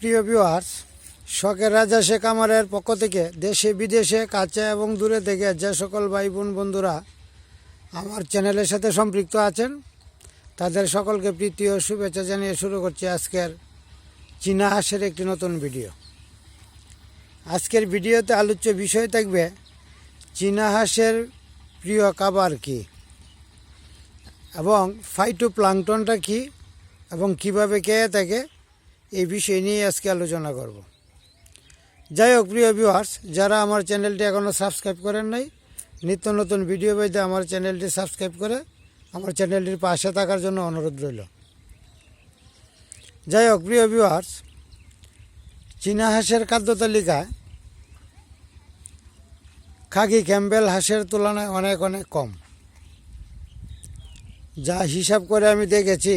প্রিয় ভিউয়ার্স শখের রাজা শেখ আমারের পক্ষ থেকে দেশে, বিদেশে, কাছে এবং দূরে থেকে যে সকল ভাই বোন বন্ধুরা আমার চ্যানেলের সাথে সম্পৃক্ত আছেন, তাদের সকলকে প্রীতি ও শুভেচ্ছা জানিয়ে শুরু করছি আজকের চীনা হাঁসের একটি নতুন ভিডিও আজকের ভিডিওতে আলোচ্য বিষয় থাকবে, চীনা হাঁসের প্রিয় খাবার কী? এবং ফাইটো প্লাংটনটা কী? এবং কীভাবে খেয়ে থাকে? এই বিষয় নিয়ে আজকে আলোচনা করব। যাই হোক, প্রিয় ভিউয়ার্স যারা আমার চ্যানেলটি এখনও সাবস্ক্রাইব করেন নাই, নিত্য নতুন ভিডিও পেতে আমার চ্যানেলটি সাবস্ক্রাইব করে আমার চ্যানেলটির পাশে থাকার জন্য অনুরোধ রইল। যাই হোক, প্রিয় ভিউয়ার্স চীনা হাঁসের খাদ্য তালিকায় খাকি ক্যাম্বেল হাঁসের তুলনায় অনেক অনেক কম। যা হিসাব করে আমি দেখেছি,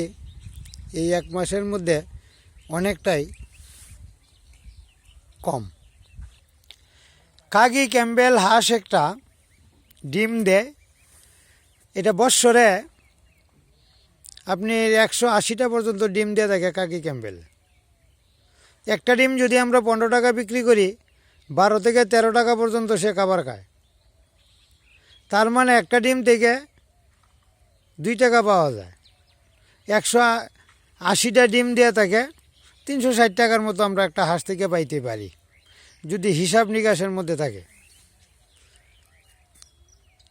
এই এক মাসের মধ্যে অনেকটাই কম। কাগি ক্যাম্বেল হাঁস একটা ডিম দেয়। এটা বৎসরে আপনি একশো আশিটা পর্যন্ত ডিম দিয়ে থাকে কাকি ক্যাম্বেল একটা ডিম যদি আমরা পনেরো টাকা বিক্রি করি, বারো থেকে তেরো টাকা পর্যন্ত সে খাবার খায়। তার মানে একটা ডিম থেকে দুই টাকা পাওয়া যায়। একশো আশিটা ডিম দিয়ে থাকে তিনশো ষাট টাকার মতো আমরা একটা হাঁস থেকে পাইতে পারি, যদি হিসাব নিকাশের মধ্যে থাকে।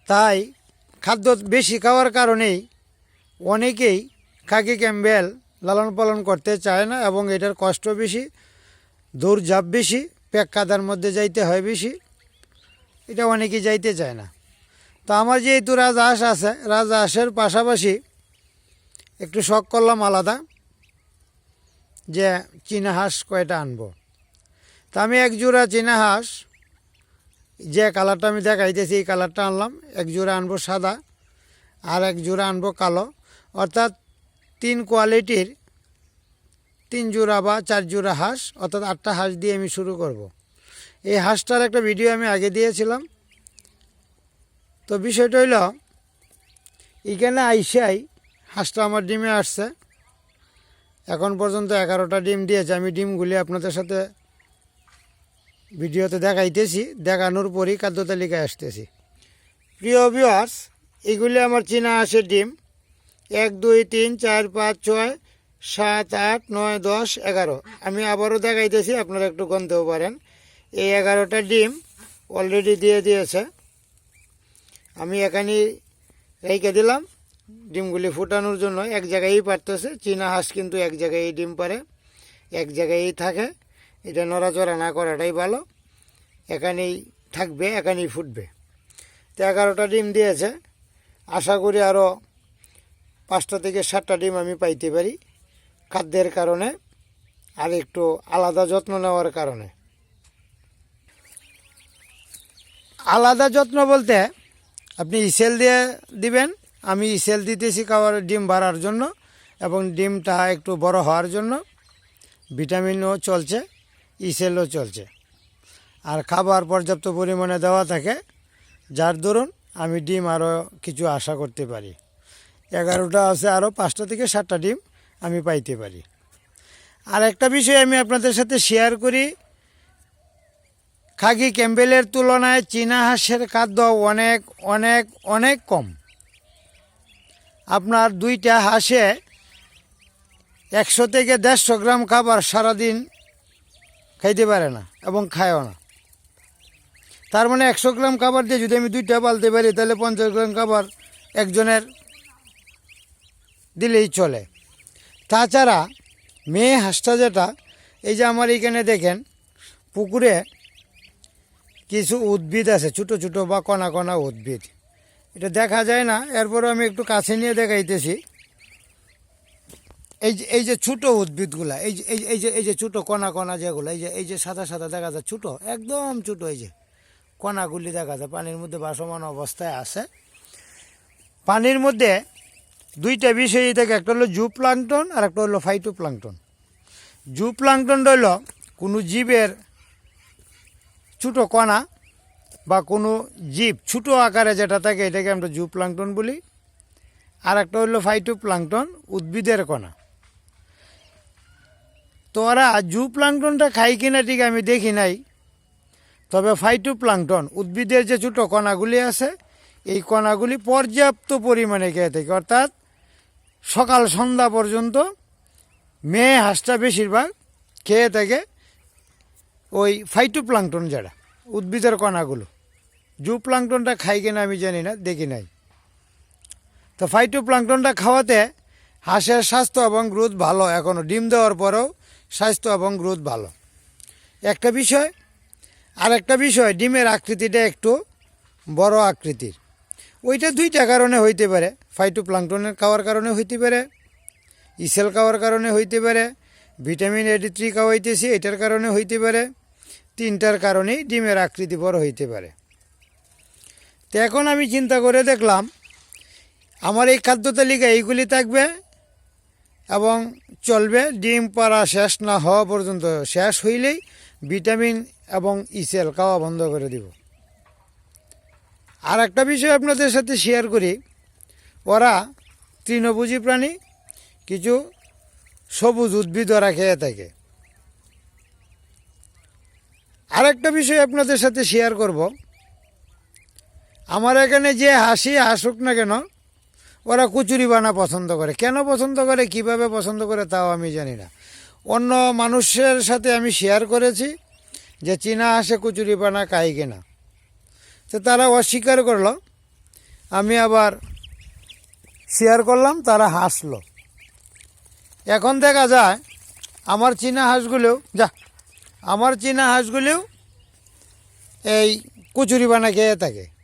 তাই খাদ্য বেশি খাওয়ার কারণেই অনেকেই খাকি ক্যাম্বেল লালন পালন করতে চায় না এবং এটার কষ্ট বেশি, দৌড়ঝাঁপ বেশি প্যাক কাদার মধ্যে যাইতে হয় বেশি, এটা অনেকেই যাইতে চায় না। তো আমার যেহেতু রাজহাঁস আছে, রাজহাঁসের পাশাপাশি একটু শখ করলাম আলাদা। যে চীনা হাঁস কয়টা আনব। তা আমি এক জোড়া চীনা হাঁস, যে কালারটা আমি দেখাইতেছি, এই কালারটা আনলাম। এক জোড়া আনব সাদা আর এক জোড়া আনব কালো। অর্থাৎ তিন কোয়ালিটির তিন জোড়া বা চার জোড়া হাঁস, অর্থাৎ আটটা হাঁস দিয়ে আমি শুরু করব। এই হাঁসটার একটা ভিডিও আমি আগে দিয়েছিলাম। তো বিষয়টা হইল, এখানে আইসাই হাঁসটা আমার ডিমে আসছে। এখন পর্যন্ত এগারোটা ডিম দিয়েছে। আমি ডিমগুলি আপনাদের সাথে ভিডিওতে দেখাইতেছি। দেখানোর পরই খাদ্য তালিকায় আসতেছি। প্রিয় ভিউয়ার্স এগুলি আমার চীনা হাঁসের ডিম। এক, দুই, তিন, চার, পাঁচ, ছয়, সাত, আট, নয়, দশ, এগারো। আমি আবারও দেখাইতেছি, আপনারা একটু গনতেও পারেন। এই এগারোটা ডিম অলরেডি দিয়ে দিয়েছে। আমি এখানে রেখে দিলাম। ডিমগুলি ফুটানোর জন্য এক জায়গায়ই পারতেছে। চীনা হাঁস কিন্তু এক জায়গায়ই ডিম পারে, এক জায়গায়ই থাকে। এটা নড়াচড়া না করাটাই ভালো। এখানেই থাকবে, এখানেই ফুটবে। তো এগারোটা ডিম দিয়েছে। আশা করি আরও পাঁচটা থেকে সাতটা ডিম আমি পাইতে পারি খাদ্যের কারণে আর একটু আলাদা যত্ন নেওয়ার কারণে। আলাদা যত্ন বলতে আপনি ইসেল দিয়ে দিবেন আমি ইসেল দিতেছি খাওয়ার ডিম বাড়ার জন্য এবং ডিমটা একটু বড় হওয়ার জন্য। ভিটামিনও চলছে, ইসেলও চলছে। আর খাবার পর্যাপ্ত পরিমাণে দেওয়া থাকে, যার দরুন আমি ডিম আরও কিছু আশা করতে পারি। এগারোটা আছে আরও পাঁচটা থেকে সাতটা ডিম আমি পাইতে পারি। আর একটা বিষয় আমি আপনাদের সাথে শেয়ার করি। খাগি ক্যাম্বেলের তুলনায় চীনা হাঁসের খাদ্য অনেক অনেক অনেক কম। আপনার দুইটা হাঁসে একশো থেকে দেড়শো গ্রাম খাবার সারাদিন খাইতে পারে না এবং খায়ও না। তার মানে একশো গ্রাম খাবার দিয়ে যদি আমি দুইটা পালতে পারি, তাহলে পঞ্চাশ গ্রাম খাবার একজনের দিলেই চলে। তাছাড়া মেয়ে হাঁসটা যেটা, এই যে আমার এইখানে দেখেন, পুকুরে কিছু উদ্ভিদ আছে, ছোটো ছোটো বা কণা কণা উদ্ভিদ। এটা দেখা যায় না এরপরে আমি একটু কাছে নিয়ে দেখাইতেছি। এই যে এই যে ছোটো উদ্ভিদগুলা, এই যে এই যে- এই যে ছোটো কণা কণা যেগুলো, এই যে এই যে সাদা সাদা দেখা যায়, ছোটো, একদম ছোটো এই যে কণাগুলি দেখা যায়, পানির মধ্যে বাসমান অবস্থায় আছে। পানির মধ্যে দুইটা বিষয় থাকে, একটা হলো জু প্লাংটন আর একটা হলো ফাইটো প্লাংটন জু প্লাংটনটা হলো কোনো জীবের ছোটো কণা বা কোনো জীব ছোটো আকারে যেটা থাকে, এটাকে আমরা জু প্লাংটন বলি। আর একটা হলো ফাইটো প্লাংটন উদ্ভিদের কণা। তো ওরা জু প্লাংটনটা খাই কিনা ঠিক আমি দেখি নাই, তবে ফাইটো প্লাংটন উদ্ভিদের যে ছোটো কণাগুলি আছে, এই কণাগুলি পর্যাপ্ত পরিমাণে খেয়ে থাকে। অর্থাৎ সকাল সন্ধ্যা পর্যন্ত মেয়ে হাঁসটা বেশিরভাগ খেয়ে থাকে ওই ফাইটো প্লাংটন যারা, উদ্ভিদের কণাগুলো। জু প্লাঙ্কটনটা খাই কিনা আমি জানি না, দেখি নাই। তো ফাইটো প্লাংটনটা খাওয়াতে হাঁসের স্বাস্থ্য এবং গ্রোথ ভালো এখনও ডিম দেওয়ার পরেও স্বাস্থ্য এবং গ্রোথ ভালো। একটা বিষয় আর একটা বিষয়, ডিমের আকৃতিটা একটু বড় আকৃতির। ওইটা দুইটা কারণে হইতে পারে ফাইটো প্লাংটনের খাওয়ার কারণে হইতে পারে, ইসেল খাওয়ার কারণে হইতে পারে, ভিটামিন এডি থ্রি খাওয়াইতেছি, এটার কারণে হইতে পারে, তিনটার কারণেই ডিমের আকৃতি বড় হইতে পারে। তো এখন আমি চিন্তা করে দেখলাম, আমার এই খাদ্য তালিকা এইগুলি থাকবে এবং চলবে, ডিম পাড়া শেষ না হওয়া পর্যন্ত শেষ হইলেই ভিটামিন এবং ইসেল খাওয়া বন্ধ করে দিব। আর একটা বিষয় আপনাদের সাথে শেয়ার করি, ওরা তৃণভোজী প্রাণী, কিছু সবুজ উদ্ভিদ ওরা খেয়ে থাকে। আর একটা বিষয় আপনাদের সাথে শেয়ার করব আমার এখানে যে হাসি হাসুক না কেন, ওরা কুচুরি বানা পছন্দ করে। কেন পছন্দ করে, কীভাবে পছন্দ করে তাও আমি জানি না। অন্য মানুষের সাথে আমি শেয়ার করেছি যে চীনা হাসে কুচুরি বানা খাই কিনা। তো তারা অস্বীকার করল। আমি আবার শেয়ার করলাম, তারা হাসলো। এখন দেখা যায়, আমার চীনা হাঁসগুলোও, যা, আমার চীনা হাঁসগুলোও এই কুচুরি পানা খেয়ে থাকে।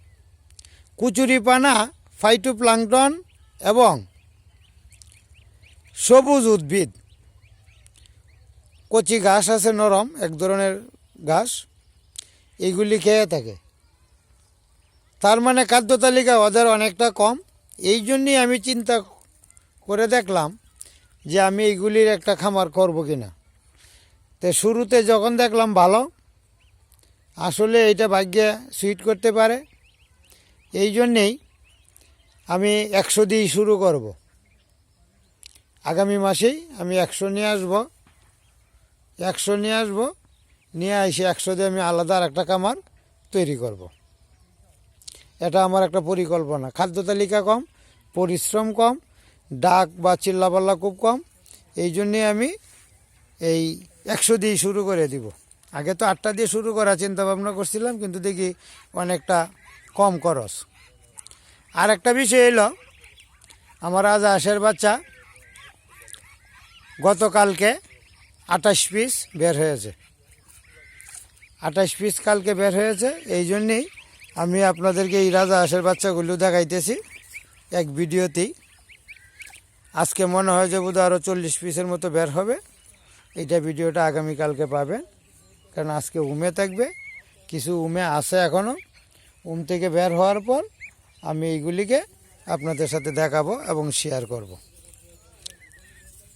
কুচুরি পানা ফাইটো প্লাঙ্কটন এবং সবুজ উদ্ভিদ। কচি ঘাস আছে নরম, এক ধরনের ঘাস। এইগুলি খেয়ে থাকে। তার মানে খাদ্য তালিকা ওদের অনেকটা কম। এই জন্যই আমি চিন্তা করে দেখলাম যে আমি এইগুলির একটা খামার করব কি না তো শুরুতে যখন দেখলাম ভালো, আসলে এটা ভাগ্যে সুইট করতে পারে। এই জন্যেই আমি একশো দিয়েই শুরু করব। আগামী মাসেই আমি একশো নিয়ে আসব। একশো নিয়ে আসব, নিয়ে এসে একশো দিয়ে আমি আলাদা আর একটা কামার তৈরি করব। এটা আমার একটা পরিকল্পনা। খাদ্য তালিকা কম, পরিশ্রম কম, ডাক বা চিল্লাপাল্লা খুব কম। এই জন্যে আমি এই একশো দিয়ে শুরু করে দিব। আগে তো আটটা দিয়ে শুরু করার চিন্তা ভাবনা করছিলাম, কিন্তু দেখি অনেকটা কম খরচ। আর একটা বিষয় এলো আমার আজ আশের বাচ্চা গতকালকে আঠাশ পিস বের হয়েছে। আঠাশ পিস কালকে বের হয়েছে, এই জন্যেই আমি আপনাদেরকে এই রাজা হাঁসের বাচ্চাগুলো দেখাইতেছি এক ভিডিওতেই। আজকে মনে হয় যে বোধহয় আরও চল্লিশ পিসের মতো বের হবে। এইটা ভিডিওটা আগামীকালকে পাবেন, কারণ আজকে উমে থাকবে, কিছু উমে আছে এখনও উম থেকে বের হওয়ার পর আমি এইগুলিকে আপনাদের সাথে দেখাবো এবং শেয়ার করব।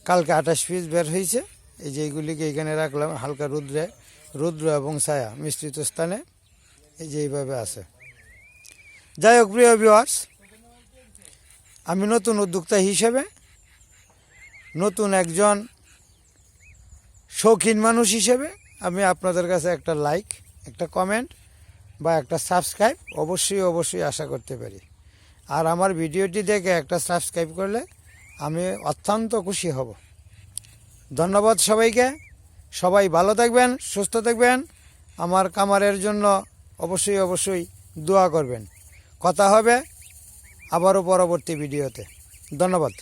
কালকে আঠাশ পিস বের হয়েছে। এই যে এইগুলিকে এখানে রাখলাম, হালকা রুদ্রে, রুদ্র এবং ছায়া মিশ্রিত স্থানে। এই যে এইভাবে আছে। যাই হোক, প্রিয় ভিওয়ার্স আমি নতুন উদ্যোক্তা হিসেবে নতুন একজন শৌখিন মানুষ হিসেবে আমি আপনাদের কাছে একটা লাইক একটা কমেন্ট বা একটা সাবস্ক্রাইব অবশ্যই অবশ্যই আশা করতে পারি। আর আমার ভিডিওটি দেখে একটা সাবস্ক্রাইব করলে আমি অত্যন্ত খুশি হব। ধন্যবাদ সবাইকে। সবাই ভালো থাকবেন, সুস্থ থাকবেন। আমার কামারের জন্য অবশ্যই অবশ্যই দোয়া করবেন। কথা হবে আবারও পরবর্তী ভিডিওতে। ধন্যবাদ।